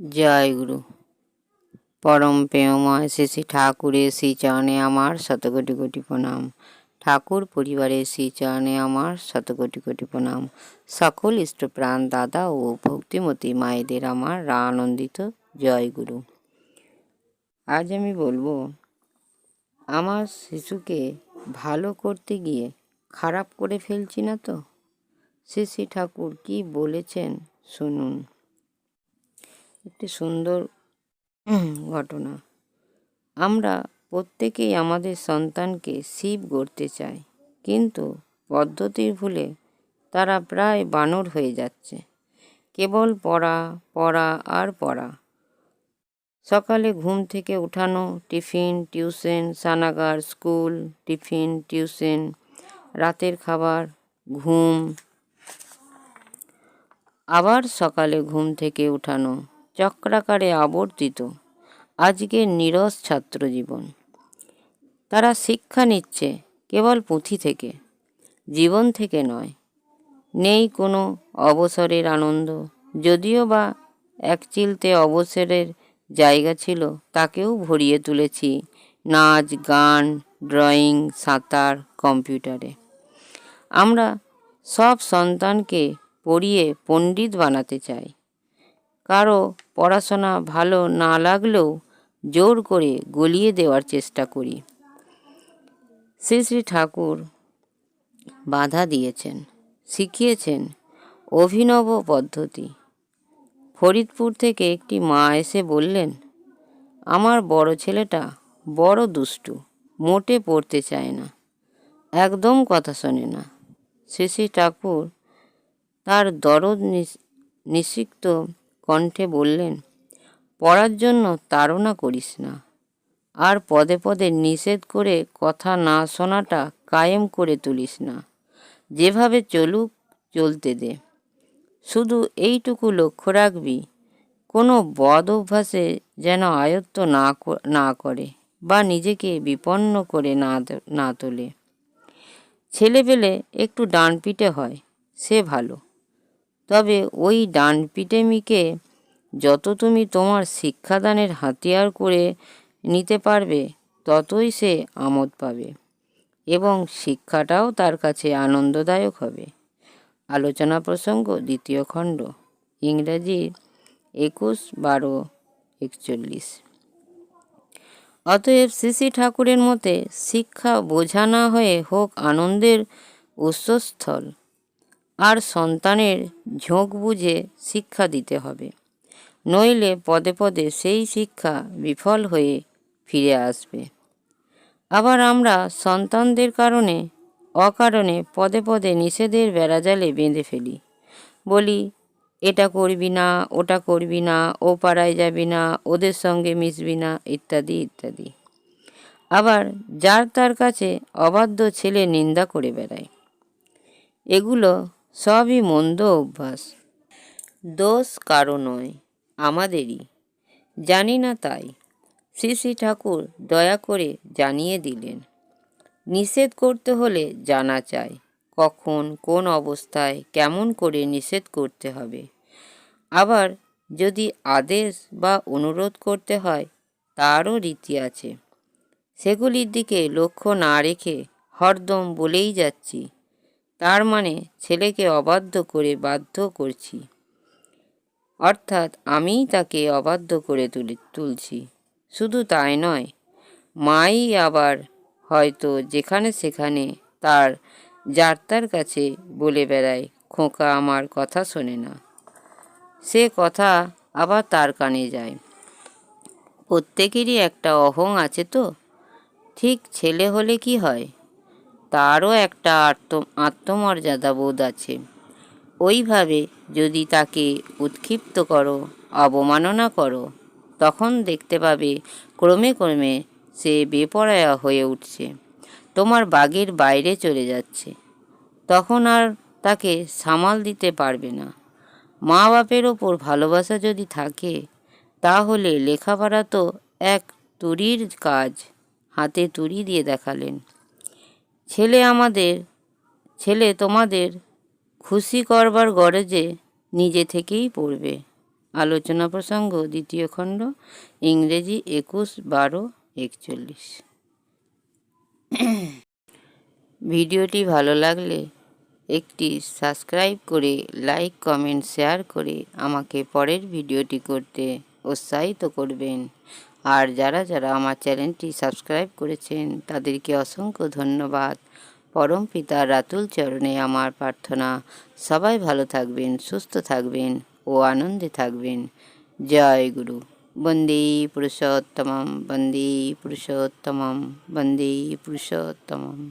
জয় গুরু। পরম প্রেমময় শ্রী শ্রী ঠাকুরের শ্রী চরণে আমার শতকোটি কোটি প্রণাম। ঠাকুর পরিবারের শ্রী চরণে আমার শতকোটি কোটি প্রণাম। সকল ইষ্টপ্রাণ দাদা ও ভক্তিমতী মায়েদের আমার আনন্দিত জয় গুরু। আজ আমি বলব, আমার শিশুকে ভালো করতে গিয়ে খারাপ করে ফেলছি না তো? শ্রী শ্রী ঠাকুর কি বলেছেন শুনুন। একটি সুন্দর ঘটনা। আমরা প্রত্যেকেই আমাদের সন্তানকে শিব গড়তে চাই কিন্তু পদ্ধতির ভুলে তারা প্রায় বানর হয়ে যাচ্ছে। কেবল পড়া পড়া আর পড়া। সকালে ঘুম থেকে উঠানো টিফিন টিউশন সানাগার স্কুল টিফিন টিউশন রাতের খাবার ঘুম। আবার সকালে ঘুম থেকে উঠানো চক্রাকারে আবর্তিত। আজকের নিরস ছাত্র জীবন তারা শিক্ষা নিচ্ছে কেবল পুঁথি থেকে, জীবন থেকে নয়। নেই কোনো অবসরের আনন্দ। যদিও বা এক চিলতে অবসরের জায়গা ছিল, তাকেও ভরিয়ে তুলেছি নাচ, গান, ড্রয়িং, সাঁতার, কম্পিউটারে। আমরা সব সন্তানকে পড়িয়ে পণ্ডিত বানাতে চাই। কারও পড়াশোনা ভালো না লাগলেও জোর করে গলিয়ে দেওয়ার চেষ্টা করি। শ্রী শ্রী ঠাকুর বাধা দিয়েছেন, শিখিয়েছেন অভিনব পদ্ধতি। ফরিদপুর থেকে একটি মা এসে বললেন, আমার বড় ছেলেটা বড় দুষ্টু, মোটে পড়তে চায় না, একদম কথা শোনে না। শ্রী শ্রী ঠাকুর তার দরদ নিষিক্ত কণ্ঠে বললেন, পড়ার জন্য তাড়না করিস না। আর পদে পদে নিষেধ করে কথা না শোনাটা কায়েম করে তুলিস না। যেভাবে চলুক, চলতে দে। শুধু এইটুকু লক্ষ্য রাখবি, কোনো বদ অভ্যাসে যেন আয়ত্ত না না করে বা নিজেকে বিপন্ন করে না না তোলে। ছেলেবেলে একটু ডান পিটে হয়, সে ভালো। তবে ওই ডান পিটেমিকে যত তুমি তোমার শিক্ষাদানের হাতিয়ার করে নিতে পারবে, ততই সে আমোদ পাবে এবং শিক্ষাটাও তার কাছে আনন্দদায়ক হবে। আলোচনা প্রসঙ্গ, দ্বিতীয় খণ্ড, ইংরাজি একুশ বারো একচল্লিশ। অতএব শ্রী ঠাকুরের মতে শিক্ষা বোঝা না হয়ে হোক আনন্দের উৎসস্থল আর সন্তানের ঝোঁক বুঝে শিক্ষা দিতে হবে। নইলে পদে পদে সেই শিক্ষা বিফল হয়ে ফিরে আসবে। আবার আমরা সন্তানদের কারণে, অকারণে পদে পদে নিষেধের বেড়াজালে বেঁধে ফেলি। বলি, এটা করবি না, ওটা করবি না, ও পাড়ায় যাবি না, ওদের সঙ্গে মিশবি না, ইত্যাদি ইত্যাদি। আবার যার তার কাছে অবাধ্য ছেলে নিন্দা করে বেড়ায়। এগুলো সবই মন্দ অভ্যাস। দোষ কারও নয়, আমাদেরই। জানি না তাই। শ্রী শ্রী ঠাকুর দয়া করে জানিয়ে দিলেন। নিষেধ করতে হলে জানা চাই, কখন, কোন অবস্থায়, কেমন করে নিষেধ করতে হবে। আবার যদি আদেশ বা অনুরোধ করতে হয়, তারও রীতি আছে। সেগুলির দিকে লক্ষ্য না রেখে হরদম বলেই যাচ্ছি। তার মানে ছেলেকে অবাধ্য করে বাধ্য করছি। অর্থাৎ আমিই তাকে অবাধ্য করে তুলি তুলছি। শুধু তাই নয়, মাই আবার হয়তো যেখানে সেখানে তার যাত্রার কাছে বলে বেড়ায়, খোঁকা আমার কথা শোনে না। সে কথা আবার তার কানে যায়। প্রত্যেকেরই একটা অহং আছে তো? ঠিক ছেলে হলে কি হয়? তারও একটা আত্ম আত্মমর্যাদা বোধ আছে। ওইভাবে যদি তাকে উৎক্ষিপ্ত করো, অবমাননা করো, তখন দেখতে পাবে ক্রমে ক্রমে সে বেপরায়া হয়ে উঠছে। তোমার বাগের বাইরে চলে যাচ্ছে। তখন আর তাকে সামাল দিতে পারবে না। মা বাপের ওপর ভালোবাসা যদি থাকে, তাহলে লেখাপড়া তো এক তুরির কাজ, হাতে তুরি দিয়ে দেখালেন। ছেলে আমাদের, ছেলে তোমাদের, খুশি করবার গরজে নিজে থেকেই পড়বে। আলোচনা প্রসঙ্গ, দ্বিতীয় খণ্ড, ইংরেজি একুশ বারো একচল্লিশ। ভিডিওটি ভালো লাগলে একটি সাবস্ক্রাইব করে, লাইক, কমেন্ট, শেয়ার করে আমাকে পরের ভিডিওটি করতে উৎসাহিত করবেন। আর যারা যারা আমার চ্যানেলটি সাবস্ক্রাইব করেছেন, তাদেরকে অসংখ্য ধন্যবাদ। পরম পিতা রাতুল চরণে আমার প্রার্থনা। সবাই ভালো থাকবেন, সুস্থ থাকবেন ও আনন্দে থাকবেন। জয় গুরু। বন্দে পুরুষোত্তমম বন্দে পুরুষোত্তমম বন্দে পুরুষোত্তমম।